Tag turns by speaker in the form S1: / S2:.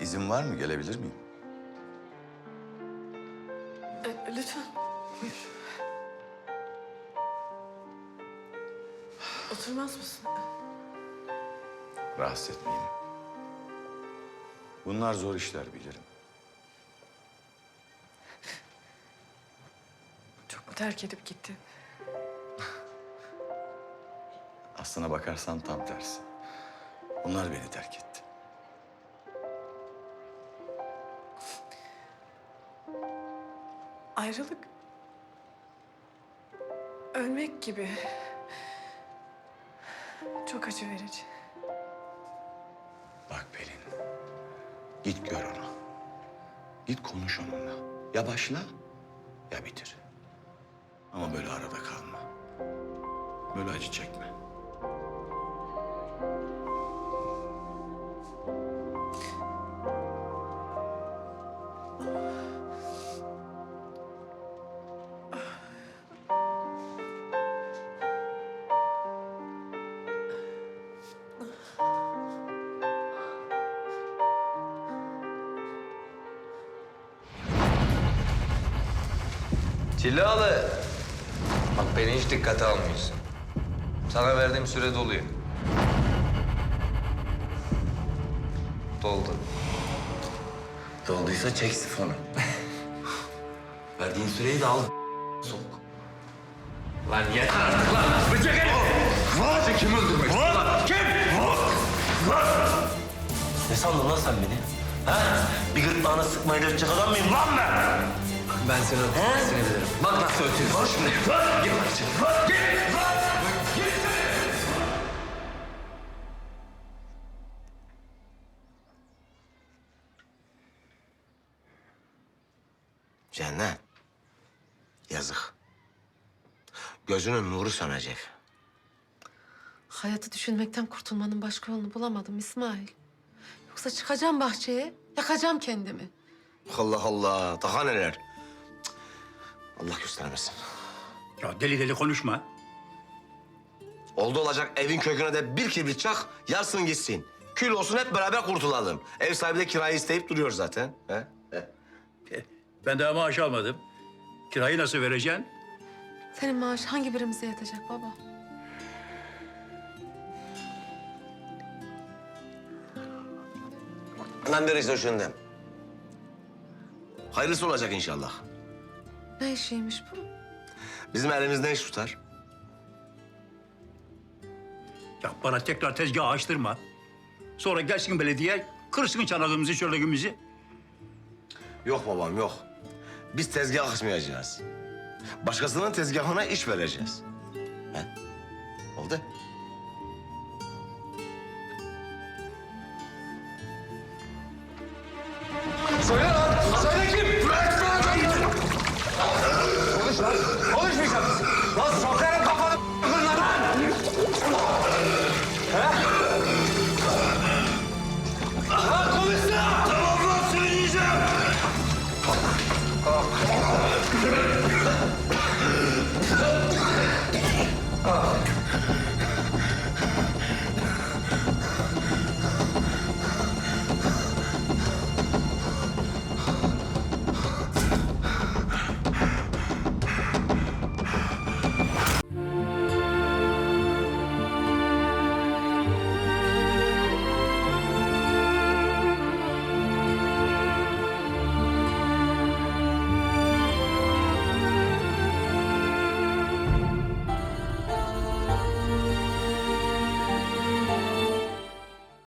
S1: İzin var mı? Gelebilir miyim?
S2: E, lütfen. Buyur. Oturmaz mısın?
S1: Rahatsız etmeyeyim. Bunlar zor işler bilirim.
S2: Çok mu terk edip gittin?
S1: Aslına bakarsan tam tersi. Bunlar beni terk etti.
S2: Ayrılık... Ölmek gibi. Çok acı verici.
S1: Bak Pelin. Git gör onu. Git konuş onunla. Ya başla ya bitir. Ama böyle arada kalma. Böyle acı çekme.
S3: Cilalı. Bak beni hiç dikkate almıyorsun. Sana verdiğim süre doluyor. Doldu.
S4: Dolduysa çek sifonu. Verdiğin süreyi de al. Sok. Lan yeter artık lan. Bıçak el. Vur. Kim öldürmek istiyor lan? Kim? Vur. Vur. Ne sandın lan sen beni? Ha? Bir gırtlağına sıkmayı dövecek adam mıyım lan ben?
S3: Ben seni ederim. Bak nasıl ötüyorsun.
S4: Vur şimdi. Vur. Git lan içeri. Vur. Git. Vur. Git içeri. Cennet. Yazık. Gözünün nuru sönecek.
S5: Hayatı düşünmekten kurtulmanın başka yolunu bulamadım İsmail. Yoksa çıkacağım bahçeye, yakacağım kendimi.
S4: Allah Allah. Daha neler? Allah göstermesin.
S6: Ya deli deli konuşma.
S4: Oldu olacak evin köküne de bir kibrit çak, yarsın gitsin. Kül olsun hep beraber kurtulalım. Ev sahibi de kirayı isteyip duruyor zaten. He? He.
S6: Ben daha maaş almadım. Kirayı nasıl vereceksin?
S5: Senin maaş hangi birimize yetecek baba?
S4: Veririz o şimdi. Hayırlısı olacak inşallah.
S5: Ne işiymiş bu?
S4: Bizim elimizden iş tutar.
S6: Ya bana tekrar tezgah açtırma. Sonra gelsin belediye, kırsın çanalımızı, şölegimizi.
S4: Yok babam yok. Biz tezgah açmayacağız. Başkasının tezgahına iş vereceğiz. He? Oldu?